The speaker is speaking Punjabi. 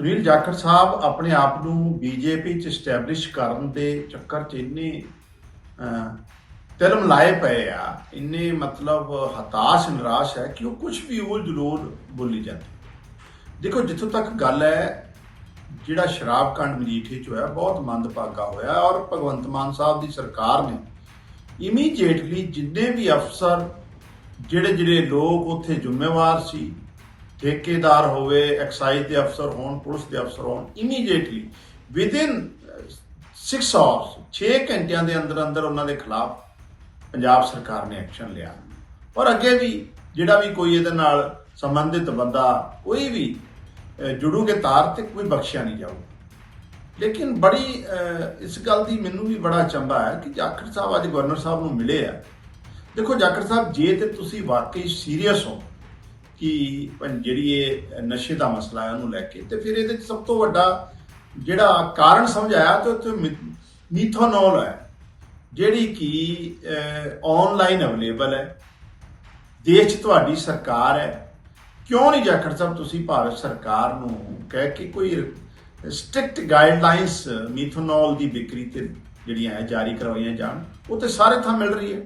ਸੁਨੀਲ ਜਾਖੜ ਸਾਹਿਬ ਆਪਣੇ ਆਪ ਨੂੰ ਬੀਜੇਪੀ ਚ ਸਟੈਬਲਿਸ਼ ਕਰਨ ਦੇ ਚੱਕਰ ਚ ਇੰਨੇ ਤਿਲਮ ਲਾਏ ਪਏ ਆ, ਇੰਨੇ ਮਤਲਬ ਹਤਾਸ਼, ਨਿਰਾਸ਼ ਹੈ ਕਿ ਉਹ ਕੁਝ ਵੀ ਉਹ ਜ਼ਰੂਰ ਬੋਲੀ ਜਾਂਦੀ। ਦੇਖੋ, ਜਿੱਥੋਂ ਤੱਕ ਗੱਲ ਹੈ, ਜਿਹੜਾ ਸ਼ਰਾਬ ਕਾਂਡ ਮਜੀਠੇ ਚ ਹੋਇਆ, ਬਹੁਤ ਮੰਦਭਾਗਾ ਹੋਇਆ ਔਰ ਭਗਵੰਤ ਮਾਨ ਸਾਹਿਬ ਦੀ ਸਰਕਾਰ ਨੇ ਇਮੀਡੀਏਟਲੀ ਜਿੰਨੇ ਵੀ ਅਫਸਰ ਜਿਹੜੇ ਜਿਹੜੇ ਲੋਕ ਉੱਥੇ ਜ਼ਿੰਮੇਵਾਰ ਸੀ ਠੇਕੇਦਾਰ ਹੋਵੇ, ਐਕਸਾਈਜ਼ ਦੇ ਅਫਸਰ ਹੋਣ, ਪੁਲਿਸ ਦੇ ਅਫਸਰ ਹੋਣ ਇਮੀਡੀਏਟਲੀ ਵਿਦਿਨ 6 ਆਵਰਸ 6 ਘੰਟਿਆਂ ਦੇ ਅੰਦਰ ਅੰਦਰ ਉਹਨਾਂ ਦੇ ਖਿਲਾਫ ਪੰਜਾਬ ਸਰਕਾਰ ਨੇ ਐਕਸ਼ਨ ਲਿਆ। ਔਰ ਅੱਗੇ ਵੀ ਜਿਹੜਾ ਵੀ ਕੋਈ ਇਹਦੇ ਨਾਲ ਸੰਬੰਧਿਤ ਬੰਦਾ, ਕੋਈ ਵੀ ਜੁੜੂਗੇ ਤਾਰ ਤੇ ਕੋਈ ਬਖਸ਼ਿਆ ਨਹੀਂ ਜਾਊਗਾ। ਲੇਕਿਨ ਬੜੀ ਇਸ ਗੱਲ ਦੀ ਮੈਨੂੰ ਵੀ ਬੜਾ ਚੰਬਾ ਹੈ ਕਿ ਜਾਖੜ ਸਾਹਿਬ ਅੱਜ ਗਵਰਨਰ ਸਾਹਿਬ ਨੂੰ ਮਿਲੇ ਆ। ਦੇਖੋ, ਜਾਖੜ ਸਾਹਿਬ, ਜੇ ਤੇ ਤੁਸੀਂ ਵਾਕਈ ਸੀਰੀਅਸ ਹੋ ਕਿ ਪੰ- ਜਿਹੜੀ ਇਹ ਨਸ਼ੇ ਦਾ ਮਸਲਾ ਹੈ ਉਹਨੂੰ ਲੈ ਕੇ? ਤੇ ਫਿਰ ਇਹਦੇ 'ਚ ਸਭ ਤੋਂ ਵੱਡਾ ਜਿਹੜਾ ਕਾਰਨ ਸਮਝਾਇਆ ਤੇ ਉੱਥੇ ਮੀ- ਮੀਥੋਨੋਲ ਹੈ, ਜਿਹੜੀ ਕਿ ਆਨਲਾਈਨ ਅਵੇਲੇਬਲ ਹੈ। ਦੇਸ਼ 'ਚ ਤੁਹਾਡੀ ਸਰਕਾਰ ਹੈ। ਕਿਉਂ ਨਹੀਂ ਜਾਖੜ ਸਾਹਿਬ ਤੁਸੀਂ ਭਾਰਤ ਸਰਕਾਰ ਨੂੰ ਕਹਿ ਕੇ ਕੋਈ ਸਟ੍ਰਿਕਟ ਗਾਈਡਲਾਈਨਸ ਮੀਥੋਨੋਲ ਦੀ ਵਿਕਰੀ ਤੇ ਜਿਹੜੀਆਂ ਹੈ ਜਾਰੀ ਕਰਵਾਈਆਂ ਜਾਣ, ਉਹ ਤੇ ਸਾਰੇ ਥਾਂ ਮਿਲ ਰਹੀ ਹੈ।